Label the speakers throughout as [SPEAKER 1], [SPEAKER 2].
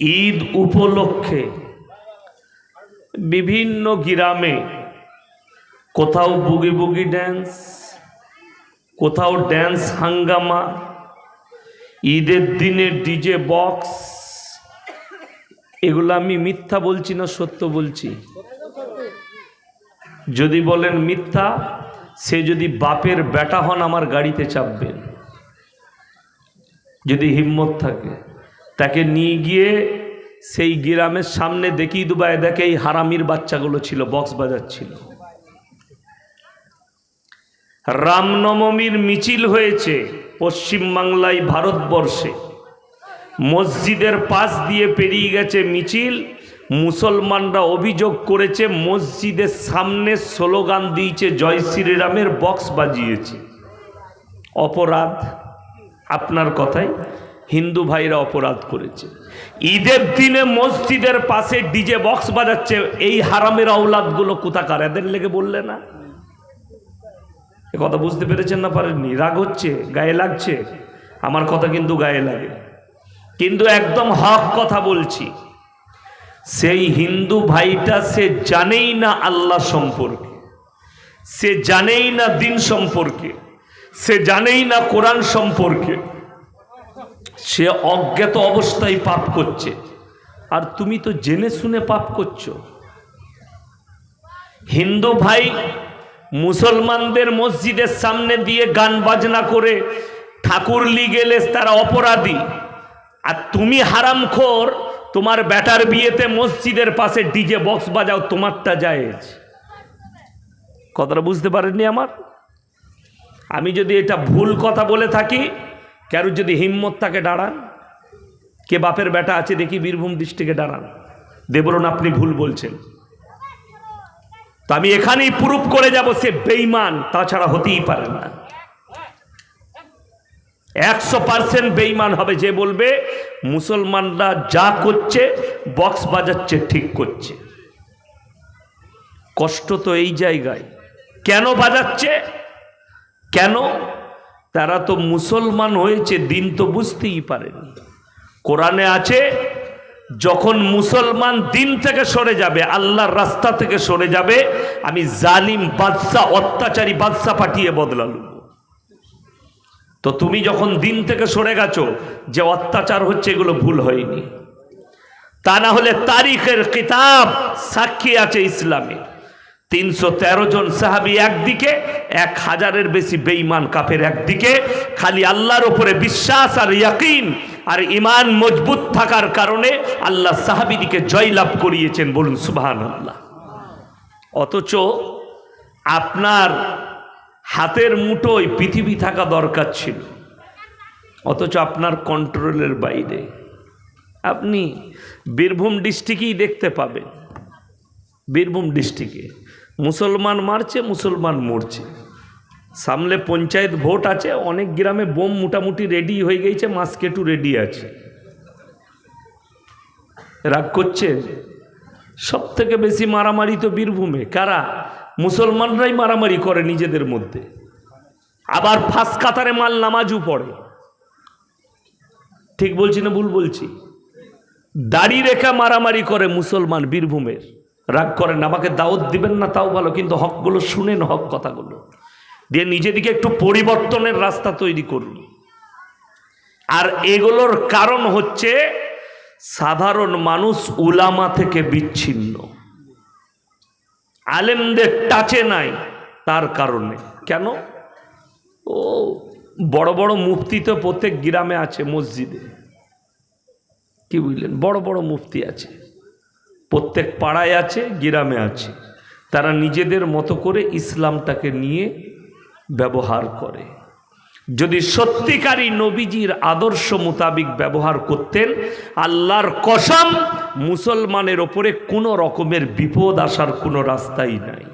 [SPEAKER 1] ঈদ উপলক্ষে বিভিন্ন গ্রামে কোথাও বুগি বুগি ড্যান্স কোথাও ড্যান্স হাঙ্গামা, ঈদের দিনে ডিজে বক্স এগুলো আমি মিথ্যা বলছি না, সত্য বলছি। যদি বলেন মিথ্যা, সে যদি বাপের বেটা হন, আমার গাড়িতে চাপবেন। যদি হিম্মত থাকে। তাকে নিয়ে গিয়ে সেই গ্রামের সামনে দেখিয়ে দুবাই, দেখে এই হারামির বাচ্চাগুলো ছিল, বক্স বাজাচ্ছিল রামনবমীর মিছিল হয়েছে পশ্চিমবাংলায় ভারতবর্ষে। মসজিদের পাশ দিয়ে পেরিয়ে গেছে মিছিল। মুসলমানরা অভিযোগ করেছে, মসজিদের সামনে স্লোগান দিয়েছে, জয় শ্রীরামের বক্স বাজিয়েছে। অপরাধ, আপনার কথাই। হিন্দু ভাইরা অপরাধ করেছে। ঈদের দিনে মসজিদের পাশে ডিজে বক্স বাজাচ্ছে, এই হারামের আওলাদগুলো কোথাকার? এদের লেগে বললে না? এ কথা বুঝতে পেরেছেন না পারেননি? রাগ হচ্ছে? গায়ে লাগছে? আমার কথা কিন্তু গায়ে লাগে। কিন্তু একদম হক কথা বলছি, সেই হিন্দু ভাইটা সে জানেই না আল্লাহ সম্পর্কে, সে জানেই না দিন সম্পর্কে, সে জানেই না কোরআন সম্পর্কে সে অজ্ঞাত অবস্থায় পাপ করছে। আর তুমি তো জেনে শুনে পাপ করছ। হিন্দু ভাই মুসলমানদের মসজিদের সামনে দিয়ে গান বাজনা করে ঠাকুর লি গেলে তারা অপরাধী। আর তুমি হারামখোর, তোমার ব্যাটার বিয়েতে মসজিদের পাশে ডিজে বক্স বাজাও, তোমারটা জায়েজ। কথাটা বুঝতে পারেননি আমার? আমি যদি এটা ভুল কথা বলে থাকি কারও যদি হিম্মত থাকে দাঁড়ান, কে বাপের বেটা আছে দেখি বীরভূম ডিস্ট্রিক্টে দাঁড়ান। দেবরণ, আপনি ভুল বলছেন। তো আমি এখানেই প্রুফ করে যাব, সে বেইমান তাছাড়া হতেই পারে না। একশো পার্সেন্ট বেইমান হবে, যে বলবে, মুসলমানরা যা করছে, বক্স বাজাচ্ছে, ঠিক করছে। কষ্ট তো এই জায়গায়। কেন বাজাচ্ছে? কেন তারা তো মুসলমান হয়েছে, দিন তো বুঝতেই পারেনি। কোরআনে আছে, যখন মুসলমান দিন থেকে সরে যাবে, আল্লাহর রাস্তা থেকে সরে যাবে, আমি জালিম বাদশাহ অত্যাচারী বাদশাহ পাঠিয়ে বদলালু। তো তুমি যখন দিন থেকে সরে গেছো, যে অত্যাচার হচ্ছে এগুলো ভুল হয়নি। তা না হলে তারিখের কিতাব সাক্ষী আছে ইসলামে তিনশো তেরো জন সাহাবি একদিকে, এক হাজারের বেশি বেঈমান কাপের একদিকে। খালি আল্লাহর উপরে বিশ্বাস আর ইয়াকিন আর ইমান মজবুত থাকার কারণে আল্লাহ সাহাবিদিকে জয়লাভ করিয়েছেন। বলুন সুবাহান আল্লাহ অথচ আপনার হাতের মুঠোয় পৃথিবী থাকা দরকার ছিল, অথচ আপনার কন্ট্রোলের বাইরে। আপনি বীরভূম ডিস্ট্রিক্টেই দেখতে পাবেন। বীরভূম ডিস্ট্রিক্টে মুসলমান মারছে, মুসলমান মরছে। সামনে পঞ্চায়েত ভোট আছে, অনেক গ্রামে বোম মোটামুটি রেডি হয়ে গেছে, মাস্কেটু রেডি আছে। রাগ করছে? সব থেকে বেশি মারামারি তো বীরভূমে। কারা? মুসলমানরাই মারামারি করে নিজেদের মধ্যে। আবার ফাঁস কাতারে মাল নামাজও পড়ে। ঠিক বলছি না ভুল বলছি? দাড়ি রেখা মারামারি করে মুসলমান বীরভূমের। রাগ করেন, আমাকে দাওয়াত দিবেন না, তাও ভালো, কিন্তু হকগুলো শুনেন, হক কথাগুলো। দিয়ে নিজেদিকে একটু পরিবর্তনের রাস্তা তৈরি করুন। আর এগুলোর কারণ হচ্ছে, সাধারণ মানুষ উলামা থেকে বিচ্ছিন্ন। আলেমদের টাচে নাই তার কারণে। কেন? ও, বড় বড় মুফতি তো প্রত্যেক গ্রামে আছে, মসজিদে। কি বুঝলেন? বড় বড় মুফতি আছে। প্রত্যেক পাড়ায় আছে, গ্রামে আছে। তারা নিজেদের মতো করে ইসলামটাকে নিয়ে ব্যবহার করে। যদি সত্যিকারী নবীজির আদর্শ মোতাবিক ব্যবহার করতেন, আল্লাহর কসম মুসলমানের ওপরে কোনো রকমের বিপদ আসার কোনো রাস্তাই নাই।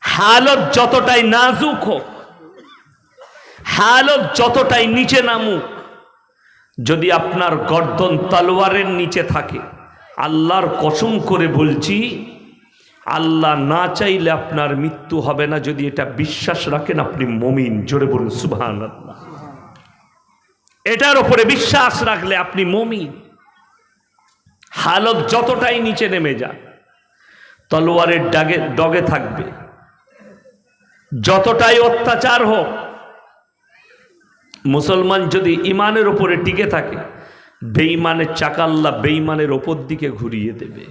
[SPEAKER 1] হালত যতটাই নাজুক হোক, হালত যতটাই নিচে নামুক যদি আপনার গর্দন তলোয়ারের নিচে থাকে, আল্লাহর কসম করে বলছি, আল্লাহ না চাইলে আপনার মৃত্যু হবে না যদি এটা বিশ্বাস রাখেন আপনি মমিন। জোরে বলুন সুবহান এটার ওপরে বিশ্বাস রাখলে আপনি মমিন। হালত যতটাই নিচে নেমে যান তলোয়ারের ডাগে ডগে থাকবে। যতটাই অত্যাচার হোক মুসলমান যদি ইমানের ওপরে টিকে থাকে, বেঈমানের চাকা আল্লাহ বেঈমানের ওপর দিকে ঘুরিয়ে দেবে।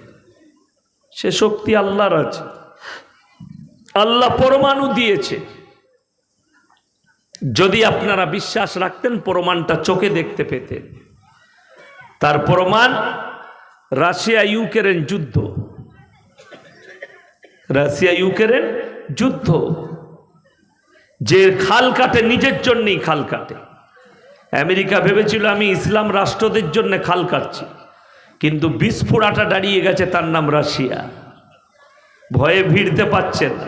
[SPEAKER 1] সে শক্তি আল্লাহর আছে। আল্লাহ পরমাণু দিয়েছে। যদি আপনারা বিশ্বাস রাখতেন প্রমাণটা চোখে দেখতে পেতেন। তার প্রমাণ রাশিয়া ইউক্রেন যুদ্ধ। রাশিয়া ইউক্রেন যুদ্ধ। যে খাল কাটে, নিজের জন্যই খাল কাটে। আমেরিকা ভেবেছিল, আমি ইসলাম রাষ্ট্রদের জন্য খাল কাটছি। কিন্তু বিস্ফোরাটা দাঁড়িয়ে গেছে তার নাম রাশিয়া। ভয়ে ভিড়তে পারছে না।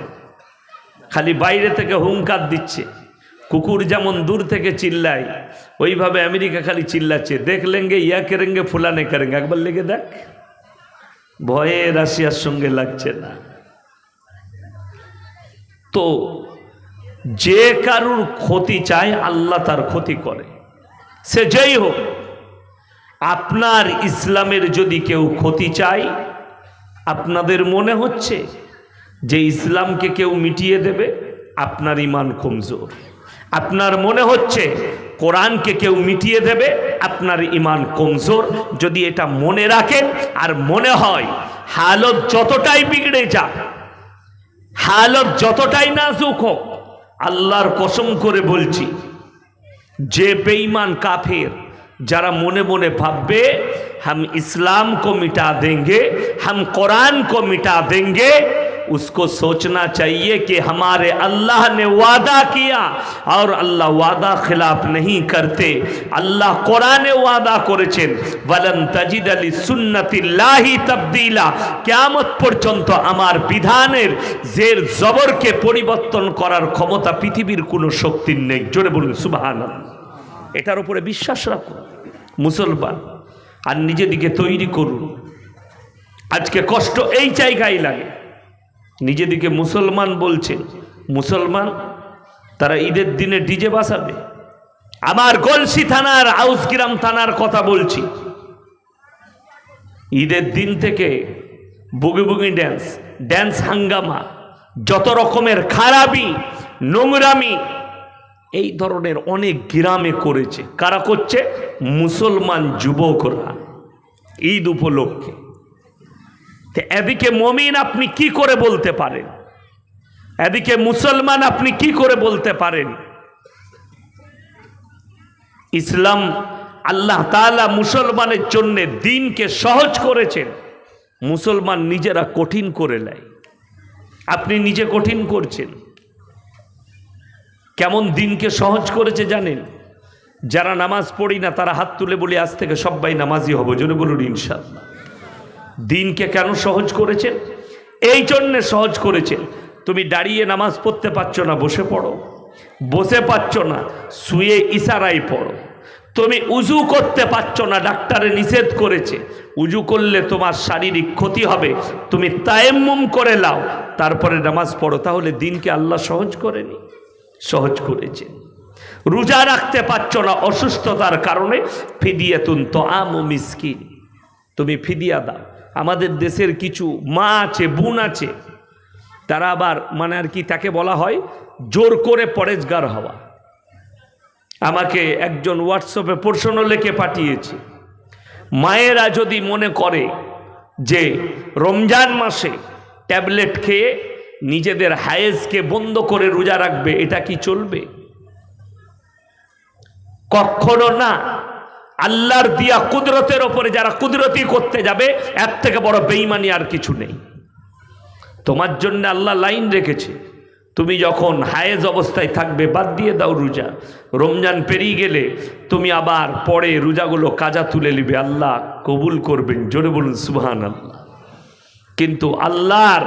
[SPEAKER 1] খালি বাইরে থেকে হুঙ্কার দিচ্ছে। কুকুর যেমন দূর থেকে চিল্লায়, ওইভাবে আমেরিকা খালি চিল্লাচ্ছে। দেখ লেঙ্গে, ইয়া কেরেঙ্গে, ফুলানে কেরেঙ্গে। একবার লেগে দেখ। ভয়ে রাশিয়ার সঙ্গে লাগছে না। তো যে কারুর ক্ষতি চায়, আল্লাহ তার ক্ষতি করে। সে যেই হোক, আপনার ইসলামের যদি কেউ ক্ষতি চায়, আপনাদের মনে হচ্ছে যে ইসলামকে কেউ মিটিয়ে দেবে, আপনার ইমান কমজোর। আপনার মনে হচ্ছে কোরআনকে কেউ মিটিয়ে দেবে, আপনার ইমান কমজোর। যদি এটা মনে রাখেন আর মনে হয়, হালত যতটাই বিগড়ে যাক, হালত যতটাই নাজুক হোক আল্লাহর কসম করে বলছি যে বেঈমান কাফের যারা মনে মনে ভাববে हम इस्लाम को मिटा देंगे हम कुरान को मिटा देंगे उसको सोचना चाहिए कि हमारे अल्लाह ने वादा किया और अल्लाह वादा खिलाफ नहीं करते अल्लाह कुरान वादा করেছেন ওয়ালান তাজিদ আলী সুন্নাতিল্লাহি তাবদিলা কিয়ামত পর্যন্ত আমার বিধানের জের জবরকে পরিবর্তন করার ক্ষমতা পৃথিবীর কোনো শক্তির নেই জোরে বলুন সুবহানাল্লাহ এটার উপরে বিশ্বাস রাখুন মুসলমান আর নিজেদিকে তৈরি করুন আজকে কষ্ট এই জায়গায় লাগে নিজেদিকে মুসলমান বলছে, মুসলমান তারা ঈদের দিনে ডিজে বাসাবে আমার গলসি থানার, আউসগ্রাম থানার কথা বলছি। ঈদের দিন থেকে বুগি বুগি ড্যান্স ড্যান্স হাঙ্গামা, যত রকমের খারাপি, নোংরামি, এই ধরনের অনেক গ্রামে করেছে। কারা করছে? মুসলমান যুবকরা। ঈদ উপলক্ষে। তো এদিকে মমিন আপনি কি করে বলতে পারেন? এদিকে মুসলমান আপনি কি করে বলতে পারেন? ইসলাম আল্লাহ তাআলা মুসলমানের জন্য দিনকে সহজ করেছেন, মুসলমান নিজেরা কঠিন করে নেয়। আপনি নিজে কঠিন করছেন। কেমন দিনকে সহজ করেছে জানেন? যারা নামাজ পড়ি না, তারা হাত তুলে বলি, আজ থেকে সবাই নামাজি হব। জন্য বলুন ইনশাল্লাহ দিনকে কেন সহজ করেছেন? এই জন্যে সহজ করেছেন। তুমি দাঁড়িয়ে নামাজ পড়তে পারছ না, বসে পড়ো। বসে পাচ্ছ না, শুয়ে ইশারায় পড়ো। তুমি উজু করতে পারছ না, ডাক্তারে নিষেধ করেছে। উজু করলে তোমার শারীরিক ক্ষতি হবে। তুমি তায়েমুম করে লাও, তারপরে নামাজ পড়ো। তাহলে দিনকে আল্লাহ সহজ করেনি, সহজ করেছে। রোজা রাখতে পারছ না অসুস্থতার কারণে, ফিদিয়াতুন তো আম তুমি ফিদিয়া দাও। আমাদের দেশের কিছু মা আছে, বোন আছে, তারা আবার মানে আর কি তাকে বলা হয় জোর করে পরেজগার হওয়া। আমাকে একজন হোয়াটসঅ্যাপে প্রশ্ন লেখে পাঠিয়েছে, মায়েরা যদি মনে করে যে রমজান মাসে ট্যাবলেট খেয়ে নিজেদের হায়েজকে বন্ধ করে রোজা রাখবে, এটা কি চলবে? কখনো না। আল্লাহর দিয়া কুদরতের ওপরে যারা কুদরতি করতে যাবে, এর থেকে বড় বেইমানি আর কিছু নেই। তোমার জন্য আল্লাহ লাইন রেখেছে। তুমি যখন হায়েজ অবস্থায় থাকবে, বাদ দিয়ে দাও রোজা। রমজান পেরিয়ে গেলে তুমি আবার পরে রোজাগুলো কাজা তুলে নিবে। আল্লাহ কবুল করবেন, জোরে বলুন সুবহান আল্লাহ কিন্তু আল্লাহর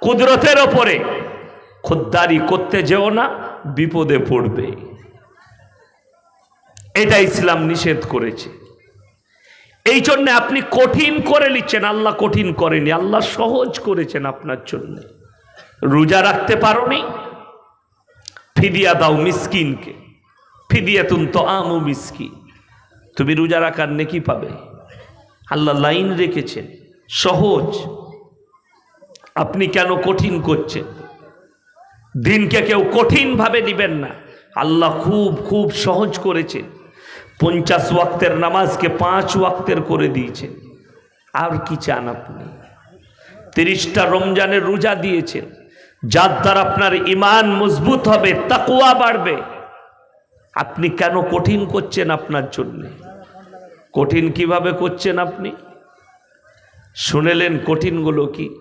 [SPEAKER 1] কুদরতের ওপরে খোদ্দারি করতে যেও না, বিপদে পড়বে। এটা ইসলাম নিষেধ করেছে। এই জন্যে আপনি কঠিন করে নিচ্ছেন আল্লাহ কঠিন করেনি, আল্লাহ সহজ করেছেন আপনার জন্য। রোজা রাখতে পারোনি, ফিদিয়া দাও মিসকিনকে ফিদিয়া ফিদিয়াতুন তো আমু মিসকিন। তুমি রোজা রাখার নেকি পাবে? আল্লাহ লাইন রেখেছেন, সহজ। আপনি কেন কঠিন করছেন? দিনকে কেউ কঠিনভাবে দিবেন না। আল্লাহ খুব খুব সহজ করেছেন। পঞ্চাশ ওয়াক্তের নামাজকে পাঁচ ওয়াক্তের করে দিয়েছেন আর কি চান আপনি? তিরিশটা রমজানের রোজা দিয়েছেন যার দ্বারা আপনার ইমান মজবুত হবে তাকুয়া বাড়বে। আপনি কেন কঠিন করছেন আপনার জন্যে? কঠিন কীভাবে করছেন আপনি? শুনেলেন কঠিনগুলো কি?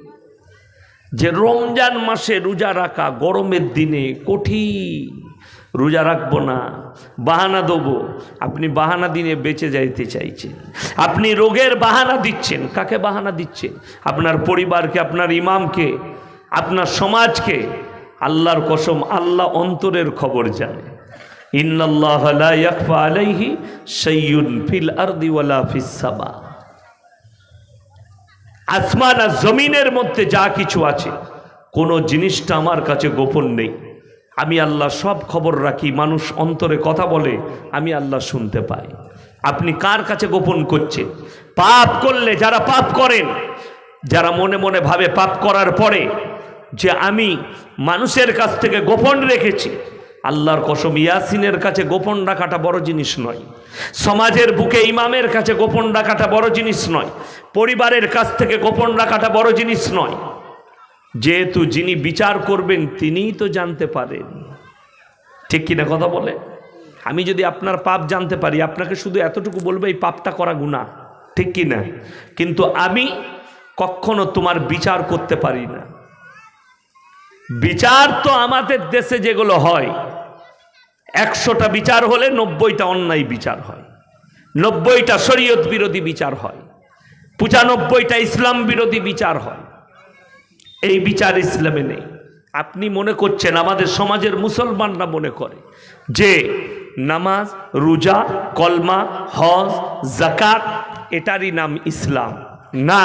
[SPEAKER 1] যে রমজান মাসে রোজা রাখা গরমের দিনে কঠিন। রোজা রাখব না, বাহানা দেবো। আপনি বাহানা দিনে বেঁচে যাইতে চাইছেন। আপনি রোগের বাহানা দিচ্ছেন। কাকে বাহানা দিচ্ছেন? আপনার পরিবারকে, আপনার ইমামকে, আপনার সমাজকে। আল্লাহর কসম, আল্লাহ অন্তরের খবর জানে। ইন্নাল্লাহ আলাইহি ফিল আসমান আর জমিনের মধ্যে যা কিছু আছে, কোনো জিনিসটা আমার কাছে গোপন নেই। আমি আল্লাহ সব খবর রাখি, মানুষ অন্তরে কথা বলে, আমি আল্লাহ শুনতে পাই। আপনি কার কাছে গোপন করছেন? পাপ করলে যারা পাপ করেন, যারা মনে মনে ভাবে পাপ করার পরে যে আমি মানুষের কাছ থেকে গোপন রেখেছি, আল্লাহর কসম ইয়াসিনের কাছে গোপন রাখাটা বড় জিনিস নয়। সমাজের বুকে ইমামের কাছে গোপন রাখাটা বড় জিনিস নয়। পরিবারের কাছ থেকে গোপন রাখাটা বড় জিনিস নয়। যেহেতু যিনি বিচার করবেন, তিনিই তো জানতে পারেন। ঠিক কিনা কথা বলে? আমি যদি আপনার পাপ জানতে পারি, আপনাকে শুধু এতটুকু বলব, এই পাপটা করা গুণা ঠিক কিনা? কিন্তু আমি কখনো তোমার বিচার করতে পারি না। বিচার তো আমাদের দেশে যেগুলো হয়, একশোটা বিচার হলে নব্বইটা অন্যায় বিচার হয়, নব্বইটা শরীয়ত বিরোধী বিচার হয়, পঁচানব্বইটা ইসলাম বিরোধী বিচার হয়। এই বিচার ইসলামে নেই। আপনি মনে করছেন আমাদের সমাজের মুসলমানরা মনে করে যে নামাজ, রোজা, কলমা, হজ জাকাত এটারই নাম ইসলাম। না।